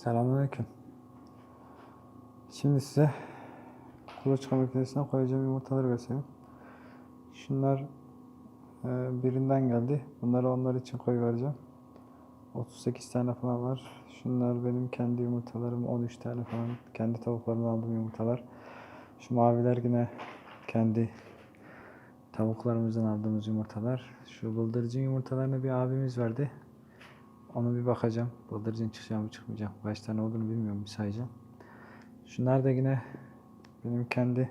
Selamünaleyküm. Şimdi size kuluçka makinesine koyacağım yumurtaları göstereyim. Şunlar e, birinden geldi. Bunları onlar için koyuvereceğim. 38 tane falan var. Şunlar benim kendi yumurtalarım. 13 tane falan. Kendi tavuklarımdan aldığım yumurtalar. Şu maviler yine kendi tavuklarımızdan aldığımız yumurtalar. Şu bıldırcın yumurtalarını bir abimiz verdi. Onu bir bakacağım. Bıldırcın çıkacak mı çıkmayacak mı? Kaç tane olduğunu bilmiyorum. Bir sayacağım. Şunlar da yine benim kendi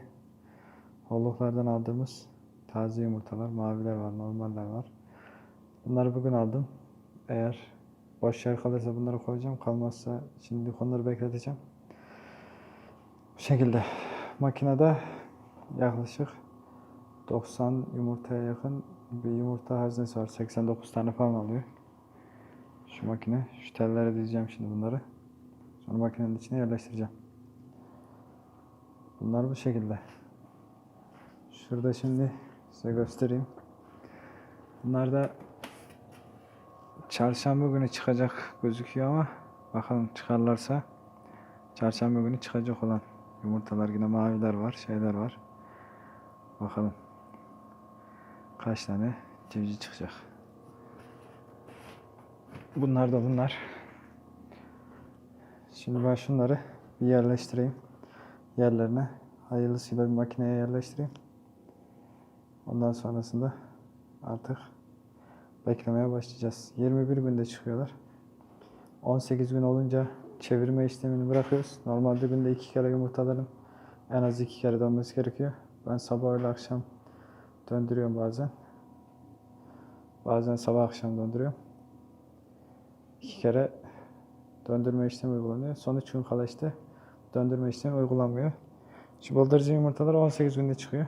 holluklardan aldığımız taze yumurtalar. Maviler var, normaller var. Bunları bugün aldım. Eğer boş yer kalırsa bunları koyacağım. Kalmazsa şimdi onları bekleteceğim. Bu şekilde. Makinede yaklaşık 90 yumurtaya yakın bir yumurta haznesi var. 89 tane falan alıyor. Şu makine. Şu tellere dizeceğim şimdi bunları. Sonra makinenin içine yerleştireceğim. Bunlar bu şekilde. Şurada şimdi size göstereyim. Bunlar da çarşamba günü çıkacak gözüküyor ama bakalım çıkarlarsa çarşamba günü çıkacak olan yumurtalar yine maviler var, şeyler var. Bakalım kaç tane civciv çıkacak. Bunlar da bunlar. Şimdi ben şunları bir yerleştireyim. Yerlerine hayırlısıyla bir makineye yerleştireyim. Ondan sonrasında artık beklemeye başlayacağız. 21 günde çıkıyorlar. 18 gün olunca çevirme işlemini bırakıyoruz. Normalde günde iki kere yumurtaların en az iki kere dönmesi gerekiyor. Ben sabah öyle akşam döndürüyorum bazen. Bazen sabah akşam döndürüyorum. İki kere döndürme işlemi uygulanıyor. Son üç gün kala işte döndürme işlemi uygulanmıyor. Şu bıldırcın yumurtalar 18 günde çıkıyor.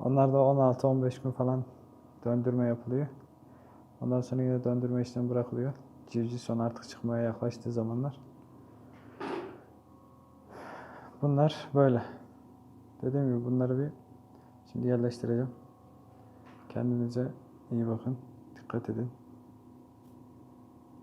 Onlar da 16-15 gün falan döndürme yapılıyor. Ondan sonra yine döndürme işlemi bırakılıyor. Civciv son artık çıkmaya yaklaştığı zamanlar. Bunlar böyle. Dediğim gibi bunları bir şimdi yerleştireceğim. Kendinize iyi bakın. Dikkat edin.